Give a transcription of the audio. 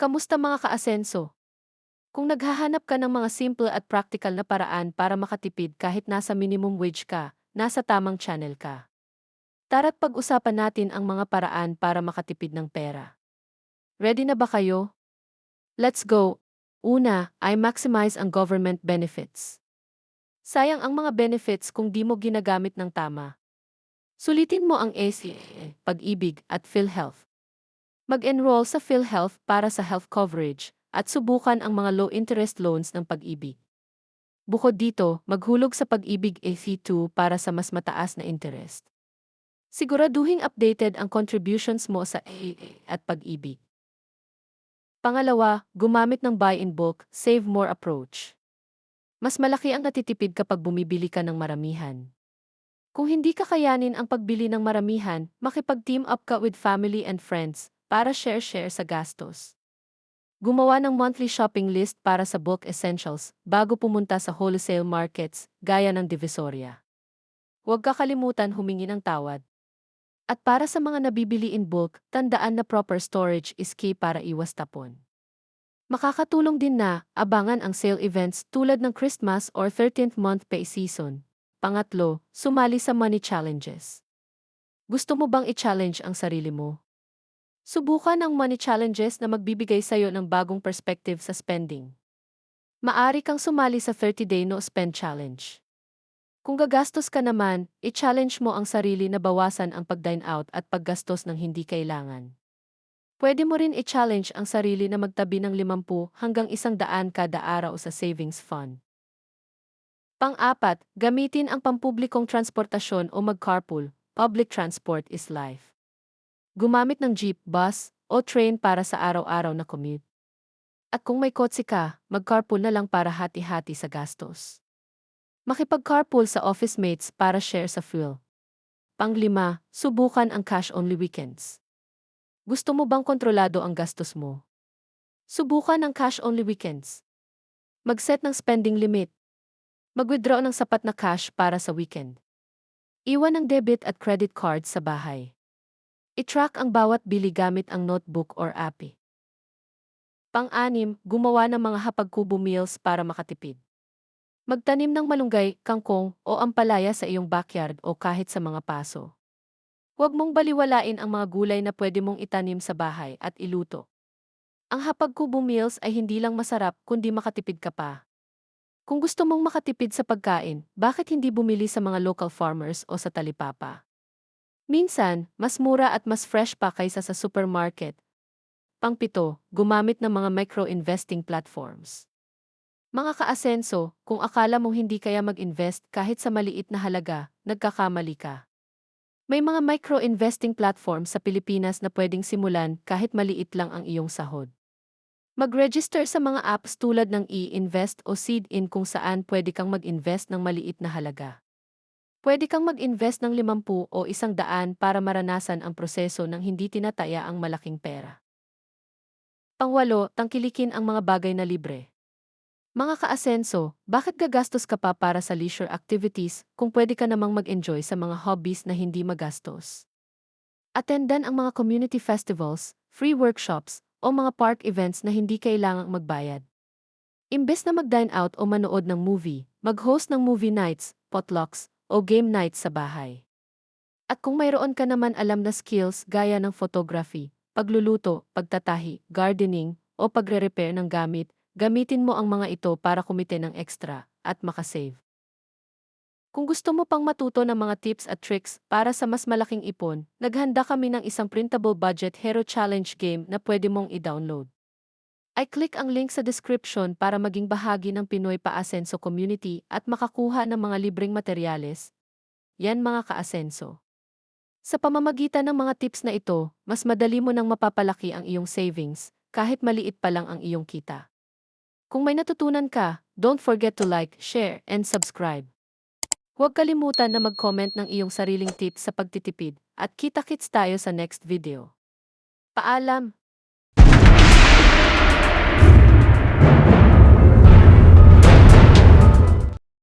Kamusta mga kaasenso? Kung naghahanap ka ng mga simple at practical na paraan para makatipid kahit nasa minimum wage ka, nasa tamang channel ka. Tara't pag-usapan natin ang mga paraan para makatipid ng pera. Ready na ba kayo? Let's go! Una, ay maximize ang government benefits. Sayang ang mga benefits kung di mo ginagamit ng tama. Sulitin mo ang ACA, Pag-ibig at PhilHealth. Mag-enroll sa PhilHealth para sa health coverage at subukan ang mga low-interest loans ng Pag-ibig. Bukod dito, maghulog sa Pag-ibig AC2 para sa mas mataas na interest. Siguraduhing updated ang contributions mo sa AA at Pag-ibig. Pangalawa, gumamit ng buy in bulk, save more approach. Mas malaki ang natitipid kapag bumibili ka ng maramihan. Kung hindi kakayanin ang pagbili ng maramihan, makipag-team up ka with family and friends para share-share sa gastos. Gumawa ng monthly shopping list para sa bulk essentials bago pumunta sa wholesale markets gaya ng Divisoria. Huwag kakalimutan humingi ng tawad. At para sa mga nabibili in bulk, tandaan na proper storage is key para iwas tapon. Makakatulong din na abangan ang sale events tulad ng Christmas or 13th month pay season Pangatlo, sumali sa money challenges. Gusto mo bang i-challenge ang sarili mo? Subukan ang money challenges na magbibigay sa'yo ng bagong perspective sa spending. Maari kang sumali sa 30-day no spend challenge. Kung gagastos ka naman, i-challenge mo ang sarili na bawasan ang pag-dine out at paggastos ng hindi kailangan. Pwede mo rin i-challenge ang sarili na magtabi ng 50 hanggang 100 kada araw sa savings fund. Pang-apat, gamitin ang pampublikong transportasyon o mag-carpool. Public transport is life. Gumamit ng jeep, bus, o train para sa araw-araw na commute. At kung may kotse ka, mag-carpool na lang para hati-hati sa gastos. Makipag-carpool sa office mates para share sa fuel. Panglima, subukan ang cash-only weekends. Gusto mo bang kontrolado ang gastos mo? Subukan ang cash-only weekends. Mag-set ng spending limit Mag-withdraw ng sapat na cash para sa weekend. Iwan ang debit at credit card sa bahay. I-track ang bawat bili gamit ang notebook or API. Pang-anim, gumawa ng mga hapagkubo meals para makatipid. Magtanim ng malunggay, kangkong, o ampalaya sa iyong backyard o kahit sa mga paso. Huwag mong baliwalain ang mga gulay na pwede mong itanim sa bahay at iluto. Ang hapagkubo meals ay hindi lang masarap kundi makatipid ka pa. Kung gusto mong makatipid sa pagkain, bakit hindi bumili sa mga local farmers o sa talipapa? Minsan, mas mura at mas fresh pa kaysa sa supermarket. Pangpito, gumamit ng mga micro-investing platforms. Mga kaasenso, kung akala mong hindi kaya mag-invest kahit sa maliit na halaga, nagkakamali ka. May mga micro-investing platform sa Pilipinas na pwedeng simulan kahit maliit lang ang iyong sahod. Mag-register sa mga apps tulad ng e-invest o seed-in kung saan pwede kang mag-invest ng maliit na halaga. Pwede kang mag-invest ng 50 o 100 para maranasan ang proseso ng hindi tinataya ang malaking pera. Pangwalo, tangkilikin ang mga bagay na libre. Mga kaasenso, bakit gagastos ka pa para sa leisure activities kung pwede ka namang mag-enjoy sa mga hobbies na hindi magastos? Attendan ang mga community festivals, free workshops, o mga park events na hindi kailangang magbayad. Imbes na mag-dine out o manood ng movie, mag-host ng movie nights, potlucks, o game nights sa bahay. At kung mayroon ka naman alam na skills gaya ng photography, pagluluto, pagtatahi, gardening, o pagre-repair ng gamit, gamitin mo ang mga ito para kumite ng extra at makasave. Kung gusto mo pang matuto ng mga tips at tricks para sa mas malaking ipon, naghanda kami ng isang printable budget hero challenge game na pwede mong i-download. I-click ang link sa description para maging bahagi ng Pinoy Paasenso community at makakuha ng mga libreng materyales. Yan mga kaasenso. Sa pamamagitan ng mga tips na ito, mas madali mo nang mapapalaki ang iyong savings, kahit maliit pa lang ang iyong kita. Kung may natutunan ka, don't forget to like, share, and subscribe. Huwag kalimutan na mag-comment ng iyong sariling tips sa pagtitipid at kita-kits tayo sa next video. Paalam!